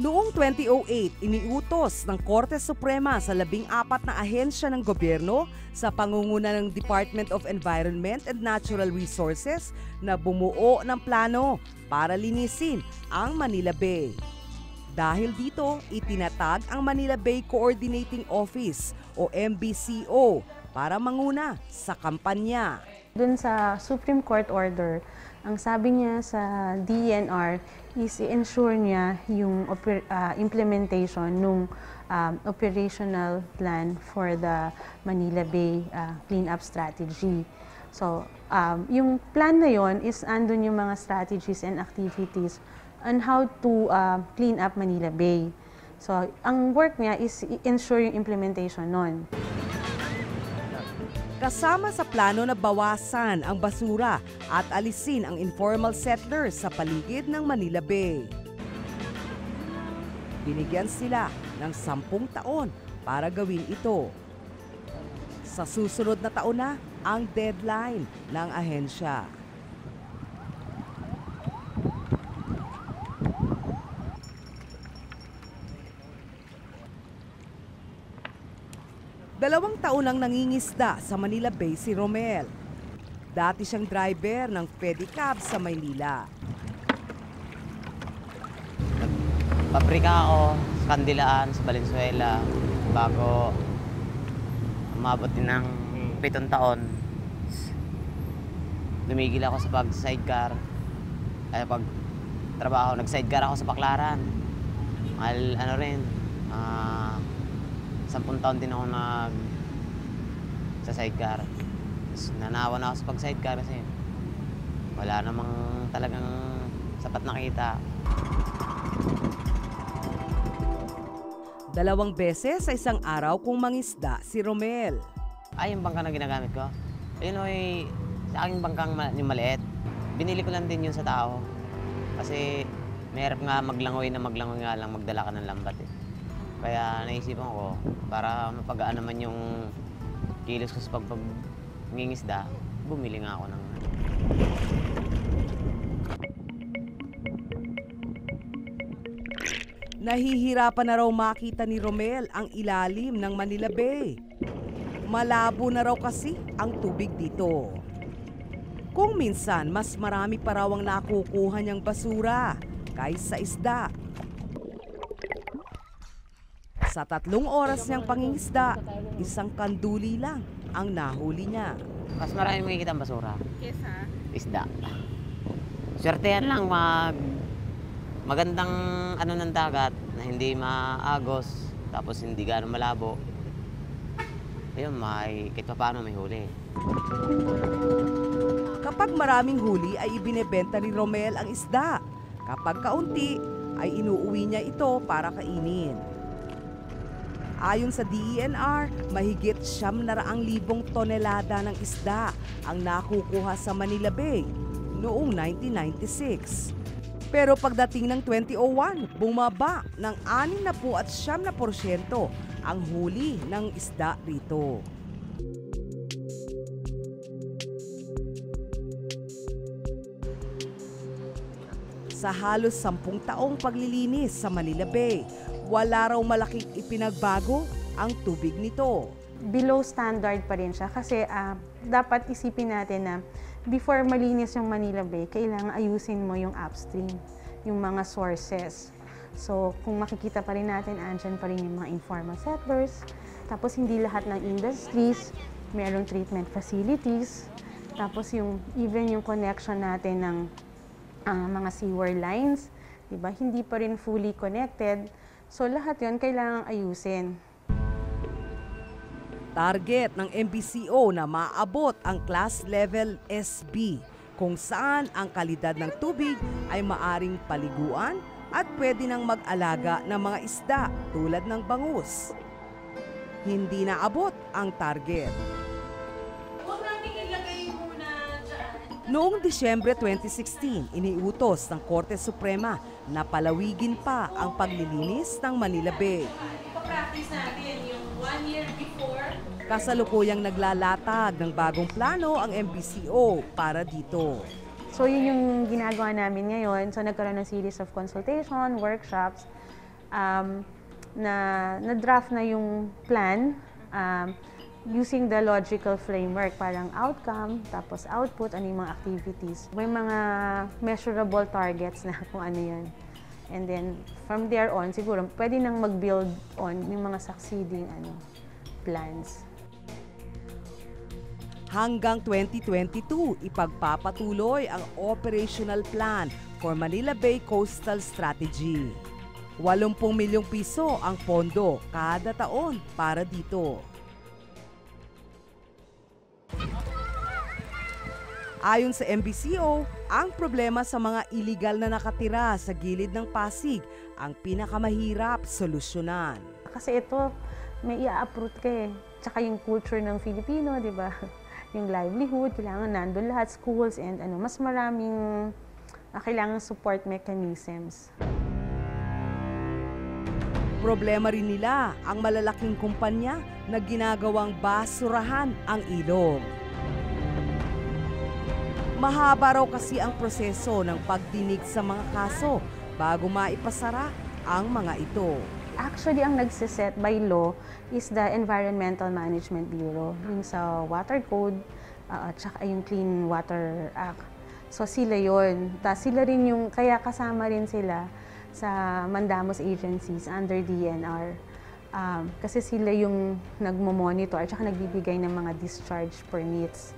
Noong 2008, iniutos ng Korte Suprema sa labing apat na ahensya ng gobyerno sa pangunguna ng Department of Environment and Natural Resources na bumuo ng plano para linisin ang Manila Bay. Dahil dito, itinatag ang Manila Bay Coordinating Office o MBCO para manguna sa kampanya. Dun sa Supreme Court order, ang sabi niya sa DNR is i-ensure niya yung ah, implementation ng operational plan for the Manila Bay ah, cleanup strategy. So, um, yung plan na yon is andun yung mga strategies and activities on how to ah, clean up Manila Bay. So, ang work niya is i-ensure yung implementation nun. Kasama sa plano na bawasan ang basura at alisin ang informal settlers sa paligid ng Manila Bay. Binigyan sila ng sampung taon para gawin ito. Sa susunod na taon na ang deadline ng ahensya. Dalawang taon nang nangingisda sa Manila Bay si Romel. Dati siyang driver ng pedicab sa Maynila. Paprika ako sa Kandilaan, sa Valenzuela, bago umabot din ng pitong taon. Lumigil ako sa pag-sidecar. Ay, pag trabaho, nag-sidecar ako sa Baklaran. Mahal, ano rin, ah, sampung taon din ako nag sa sidecar. Tapos nanawa na ako sa pag-sidecar kasi wala namang talagang sapat na kita. Dalawang beses sa isang araw kung mangisda si Romel. Ay, yung bangka na ginagamit ko. Yun o, eh, sa aking bangkang yung maliit. Binili ko lang din yun sa tao. Kasi mahirap nga maglangoy na maglangoy nga lang, magdala ka ng lambat eh. Kaya naisipan ko, para mapagaan naman yung kilos ko sa pagpag ngingisda, bumili nga ako ng Nahihirapan na raw makita ni Romel ang ilalim ng Manila Bay. Malabo na raw kasi ang tubig dito. Kung minsan, mas marami pa raw ang nakukuha niyang basura kaysa isda. Sa tatlong oras niyang pangingisda, isang kanduli lang ang nahuli niya. Mas marami makikita ang basura. Kesa? Isda. Swertehan lang mag magandang ano ng dagat na hindi maagos tapos hindi gaano malabo. Ayun, may kahit pa paano may huli. Kapag maraming huli ay ibinebenta ni Romel ang isda. Kapag kaunti ay inuuwi niya ito para kainin. Ayon sa DENR, mahigit siyam na raang libong tonelada ng isda ang nakukuha sa Manila Bay noong 1996. Pero pagdating ng 2001, bumaba ng 6 na po at siyam na porsyento ang huli ng isda rito. Sa halos sampung taong paglilinis sa Manila Bay, wala raw malaking ipinagbago ang tubig nito. below standard pa rin siya kasi ah, dapat isipin natin na before malinis yung Manila Bay, kailangan ayusin mo yung upstream, yung mga sources. So, kung makikita pa rin natin, andyan pa rin yung mga informal settlers. Tapos, hindi lahat ng industries, merong treatment facilities. Tapos, yung, even yung connection natin ng ah, mga sewer lines, di ba? Hindi pa rin fully connected. So, lahat yon kailangang ayusin. Target ng MBCO na maabot ang class level SB kung saan ang kalidad ng tubig ay maaring paliguan at pwede nang mag-alaga ng mga isda tulad ng bangus. Hindi naabot ang target. Noong Disyembre 2016, iniutos ng Korte Suprema na palawigin pa ang paglilinis ng Manila Bay. practice natin yung one year before. Kasalukuyang naglalatag ng bagong plano ang MBCO para dito. So yun yung ginagawa namin ngayon. So nagkaroon ng series of consultation, workshops um, na na-draft na yung plan um, using the logical framework, parang outcome, tapos output, ano yung mga activities. May mga measurable targets na kung ano yun. And then, from there on, siguro, pwede nang mag-build on yung mga succeeding ano, plans. Hanggang 2022, ipagpapatuloy ang operational plan for Manila Bay Coastal Strategy. 80 milyong piso ang pondo kada taon para dito. Ayon sa MBCO, ang problema sa mga iligal na nakatira sa gilid ng Pasig ang pinakamahirap solusyonan. Kasi ito, may ia-uproot ka eh. Tsaka yung culture ng Filipino, di ba? Yung livelihood, kailangan nandun lahat, schools and ano, mas maraming uh, kailangan support mechanisms. Problema rin nila ang malalaking kumpanya na ginagawang basurahan ang ilog. Mahaba raw kasi ang proseso ng pagdinig sa mga kaso bago maipasara ang mga ito. Actually, ang nagsiset by law is the Environmental Management Bureau, yung sa Water Code, uh, at saka yung Clean Water Act. So sila yon. Tapos sila rin yung, kaya kasama rin sila sa mandamos agencies under DNR. Um, kasi sila yung nagmo-monitor at saka nagbibigay ng mga discharge permits.